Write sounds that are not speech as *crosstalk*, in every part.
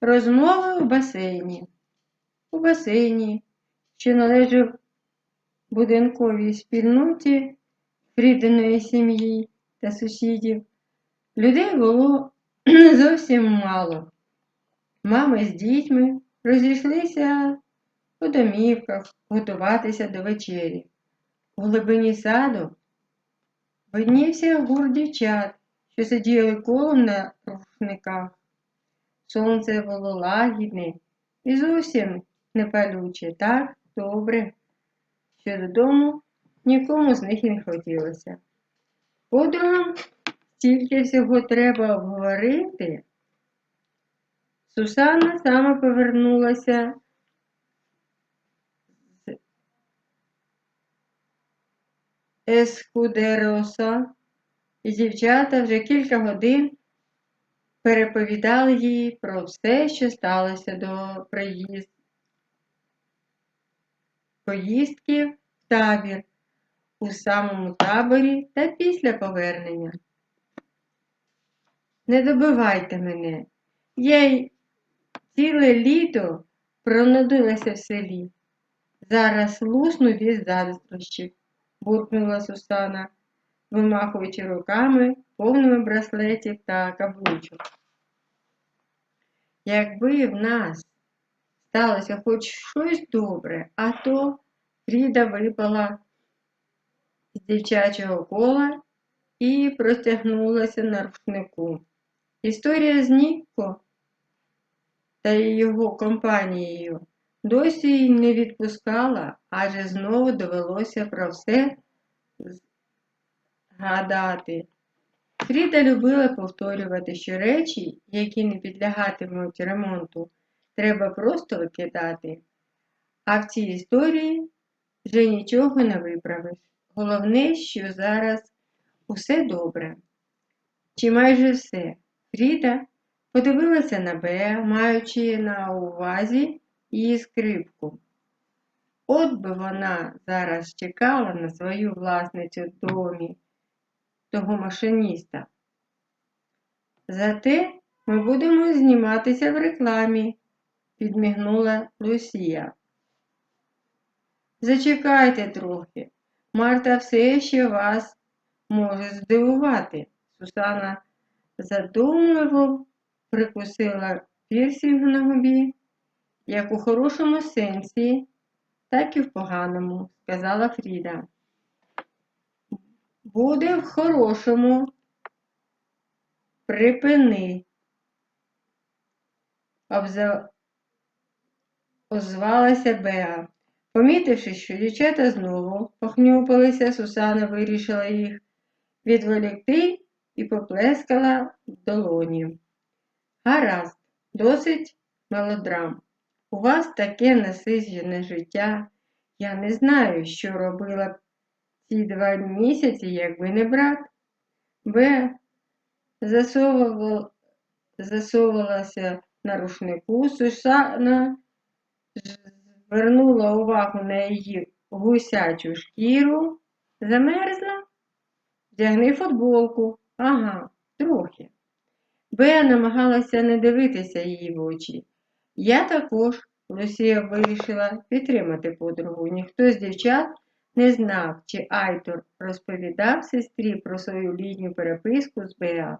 Розмови в басейні. У басейні, що належав будинковій спільноті Фрідиної сім'ї та сусідів, людей було *clears throat* зовсім мало. Мами з дітьми розійшлися у домівках готуватися до вечері. У глибині саду виднівся гур дівчат, що сиділи колом на рушниках. Сонце було лагідне і зовсім не палюче, так добре, що додому нікому з них і не хотілося. Подругам стільки всього треба обговорити. Сусанна саме повернулася з Ескудероса, і дівчата вже кілька годин переповідали їй про все, що сталося до приїзд... поїздки в табір у самому таборі та після повернення. Не добивайте мене, я й ціле літо пронудилася в селі. Зараз лусну від заздрощів, буркнула Сусана, вимахуючи руками повними браслетів та каблучок. Якби в нас сталося хоч щось добре, а то Фріда випала з дівчачого кола і простягнулася на рушнику. Історія з Нікко та його компанією досі не відпускала, адже знову довелося про все згадати. Фріда любила повторювати, що речі, які не підлягатимуть ремонту, треба просто викидати. А в цій історії вже нічого не виправиш. Головне, що зараз усе добре. Чи майже все. Фріда подивилася на Беа, маючи на увазі її скрипку. От би вона зараз чекала на свою власницю в домі того машиніста. Зате ми будемо зніматися в рекламі, підмігнула Лусія. Зачекайте трохи, Марта все ще вас може здивувати. Сусана задумливо прикусила пірсінг на губі, як у хорошому сенсі, так і в поганому, сказала Фріда. Буде в хорошому. Припини. Обза... Озвалася Беа. Помітивши, що дівчата знову похнюпилися, Сусана вирішила їх відволікти і поплескала в долоні. Гаразд, досить мелодрам. У вас таке насичене життя. Я не знаю, що робила б ці два місяці, якби не брат. Б. Засовувала, засовувалася на рушнику, Сусана звернула увагу на її гусячу шкіру. Замерзла? Вдягни футболку. Ага, трохи. Беа намагалася не дивитися її в очі. Я також, Лусія вирішила підтримати подругу. Ніхто з дівчат не знав, чи Айтор розповідав сестрі про свою літню переписку з Беа.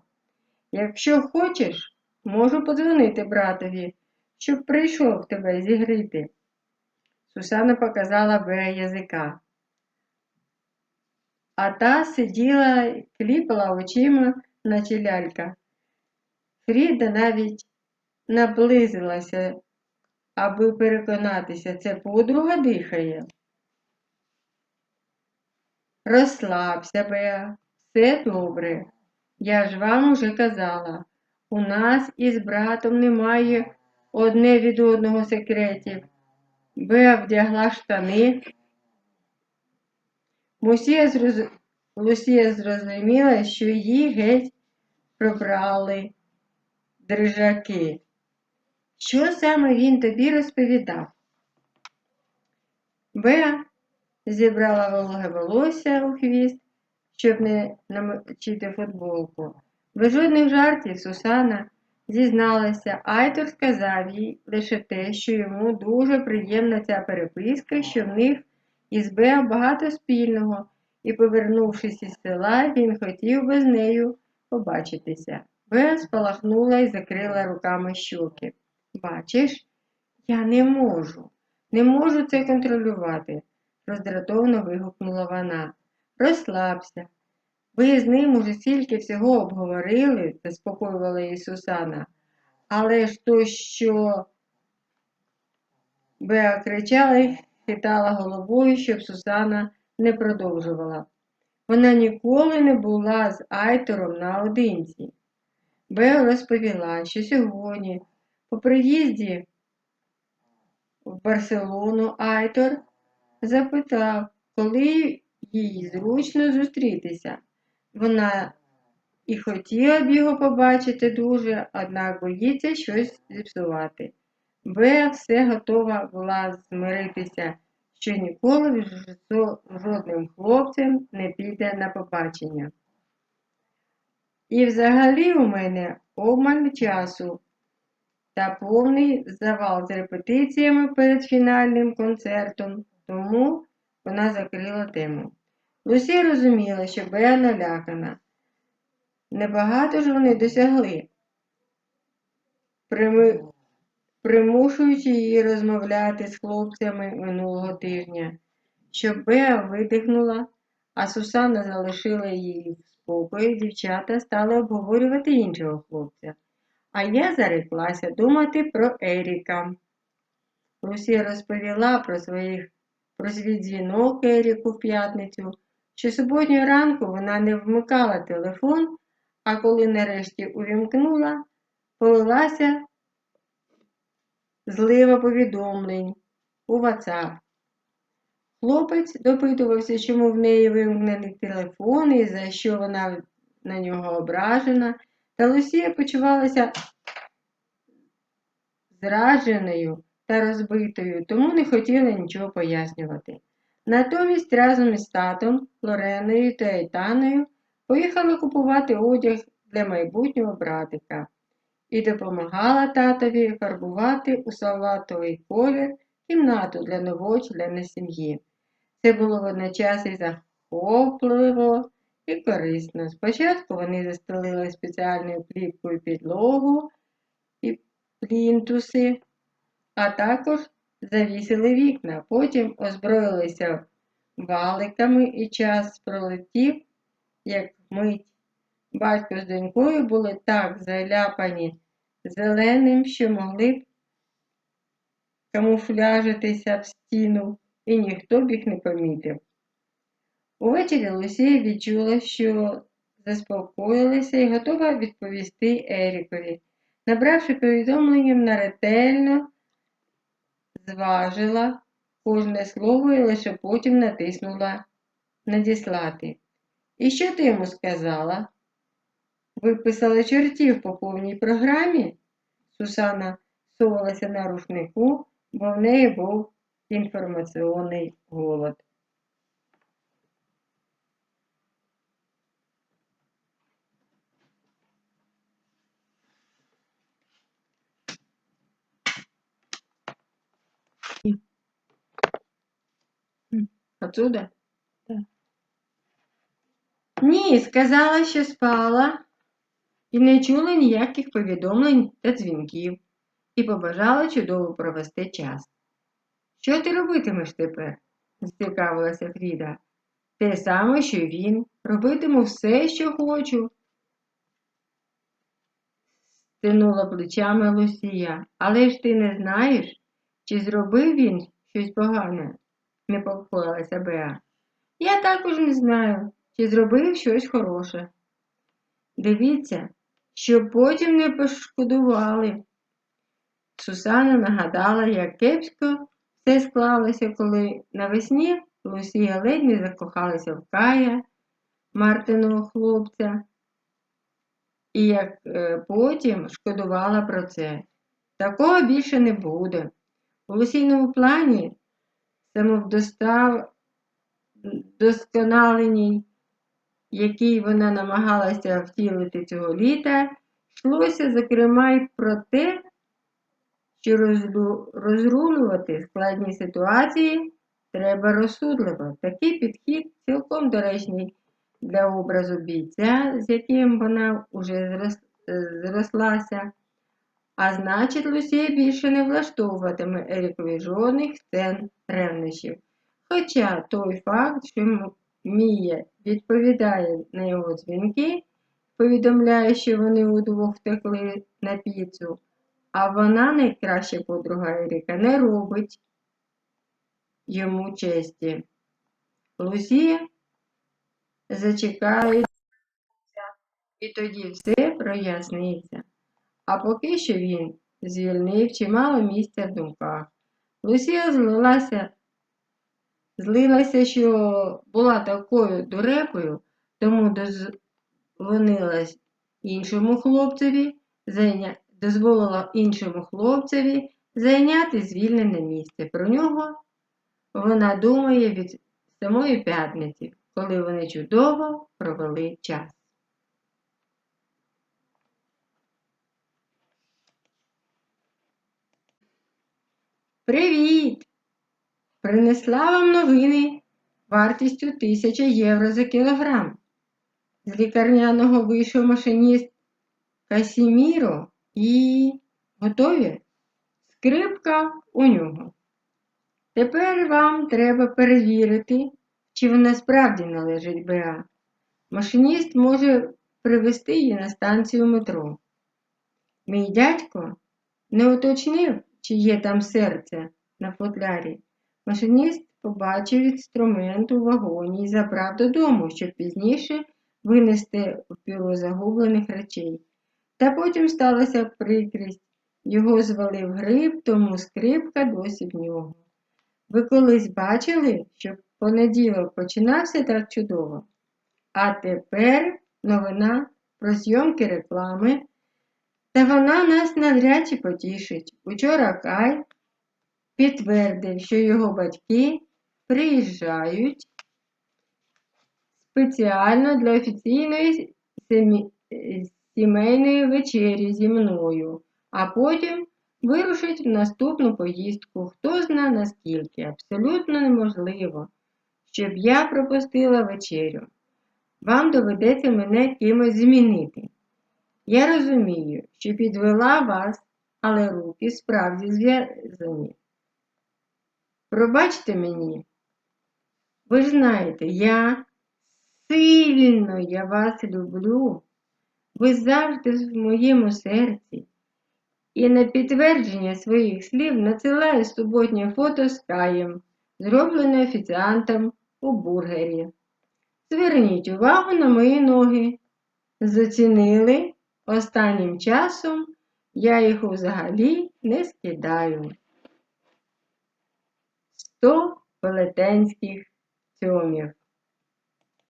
Якщо хочеш, можу подзвонити братові, щоб прийшов тебе зігріти. Сусана показала Беа язика. А та сиділа кліпала очима, наче лялька. Фріда навіть наблизилася, аби переконатися, це подруга дихає. Розслабся, Беа, все добре. Я ж вам уже казала, у нас із братом немає одне від одного секретів. Беа вдягла штани. Мусія зроз... Лусія зрозуміла, що її геть пробрали дрижаки. Що саме він тобі розповідав? Беа зібрала вологе волосся у хвіст, щоб не намочити футболку. Без жодних жартів Сусана зізналася, Айтор сказав їй лише те, що йому дуже приємна ця переписка, що в них із Беа багато спільного, і, повернувшись із села, він хотів би з нею побачитися. Беа спалахнула і закрила руками щоки. Бачиш, я не можу, не можу це контролювати, роздратовано вигукнула вона. Розслабся. Ви з ним уже стільки всього обговорили, заспокоювала її Сусана. Але ж то, що Беа кричала і хитала головою, щоб Сусана не продовжувала. Вона ніколи не була з Айтором наодинці. Беа розповіла, що сьогодні, по приїзді в Барселону, Айтор запитав, коли їй зручно зустрітися. Вона і хотіла б його побачити дуже, однак боїться щось зіпсувати. Беа все готова була змиритися, що ніколи з жодним хлопцем не піде на побачення. І взагалі у мене обмаль часу та повний завал з репетиціями перед фінальним концертом, тому вона закрила тему. Лусі розуміла, що Беа налякана. Небагато ж вони досягли, Прими... примушуючи її розмовляти з хлопцями минулого тижня, щоб Беа видихнула, а Сусана залишила її в спокої, дівчата стали обговорювати іншого хлопця. А я зареклася думати про Еріка. Лусі розповіла про своїх про свій дзвінок Еріку в п'ятницю. Що суботнього ранку вона не вмикала телефон, а коли нарешті увімкнула, полилася злива повідомлень у WhatsApp. Хлопець допитувався, чому в неї вимкнений телефон і за що вона на нього ображена, та Лусія почувалася зрадженою та розбитою, тому не хотіла нічого пояснювати. Натомість разом із татом, Лореною та Ейтаною поїхала купувати одяг для майбутнього братика і допомагала татові фарбувати у салатовий колір кімнату для новочлена сім'ї. Це було водночас і захопливо і корисно. Спочатку вони застелили спеціальною плівкою підлогу і плінтуси, а також завісили вікна, потім озброїлися валиками і час пролетів, як мить. Батько з донькою були так заляпані зеленим, що могли б камуфляжитися в стіну, і ніхто б їх не помітив. Увечері Лусія відчула, що заспокоїлася і готова відповісти Ерікові, набравши повідомленням на ретельно зважила кожне слово і лише потім натиснула надіслати. І що ти йому сказала? Виписала чортів по повній програмі? Сусана совалася на рушнику, бо в неї був інформаційний голод. Отсюда? Так. Ні, сказала, що спала і не чула ніяких повідомлень та дзвінків, і побажала чудово провести час. Що ти робитимеш тепер? зацікавилася Фріда. Те саме, що й він, робитиму все, що хочу. Стинула плечами Лусія. Але ж ти не знаєш, чи зробив він щось погане? Непокоїлася Беа. Я також не знаю, чи зробив щось хороше. Дивіться, щоб потім не пошкодували. Сусана нагадала, як кепсько все склалося, коли навесні Лусія ледь не закохалася в Кая, Мартиного хлопця, і як е, потім шкодувала про це. Такого більше не буде. У Лусійному плані самовдосконаленій, який вона намагалася втілити цього літа, Йшлося, зокрема, й про те, що розрулювати складні ситуації треба розсудливо. Такий підхід цілком доречний для образу бійця, з яким вона уже зрос- е, зрослася. А значить, Лусія більше не влаштовуватиме Ерікові жодних сцен ревнощів. Хоча той факт, що Мія відповідає на його дзвінки, повідомляє, що вони удвох втекли на піцу, а вона, найкраща подруга Еріка, не робить йому честі. Лусія зачекає, і тоді все проясниться. А поки що він звільнив чимало місця в думках. Лусія злилася, злилася, що була такою дурепою, тому дозвонилась іншому хлопцеві, зайня... дозволила іншому хлопцеві зайняти звільнене місце. Про нього вона думає від самої п'ятниці, коли вони чудово провели час. Привіт! Принесла вам новини вартістю 1000 євро за кілограм. З лікарняного вийшов машиніст Касіміро і готові? Скрипка у нього. Тепер вам треба перевірити, чи вона справді належить БА. Машиніст може привезти її на станцію метро. Мій дядько не уточнив, чи є там серце на футлярі. Машиніст побачив інструмент у вагоні і забрав додому, щоб пізніше винести в бюро загублених речей. Та потім сталася прикрість. Його звалив гриб, тому скрипка досі в нього. Ви колись бачили, що понеділок починався так чудово? А тепер новина про зйомки реклами. Та вона нас навряд чи потішить. Учора Кай підтвердив, що його батьки приїжджають спеціально для офіційної сімейної вечері зі мною, а потім вирушить в наступну поїздку. Хто зна наскільки, абсолютно неможливо, щоб я пропустила вечерю. Вам доведеться мене кимось змінити. Я розумію, що підвела вас, але руки справді зв'язані. Пробачте мені, ви ж знаєте, я сильно я вас люблю. Ви завжди в моєму серці. І на підтвердження своїх слів надсилаю суботнє фото з Каєм, зроблене офіціантом у бургері. Зверніть увагу на мої ноги. Зацінили? Останнім часом я їх взагалі не скидаю. Сто велетенських цьомів.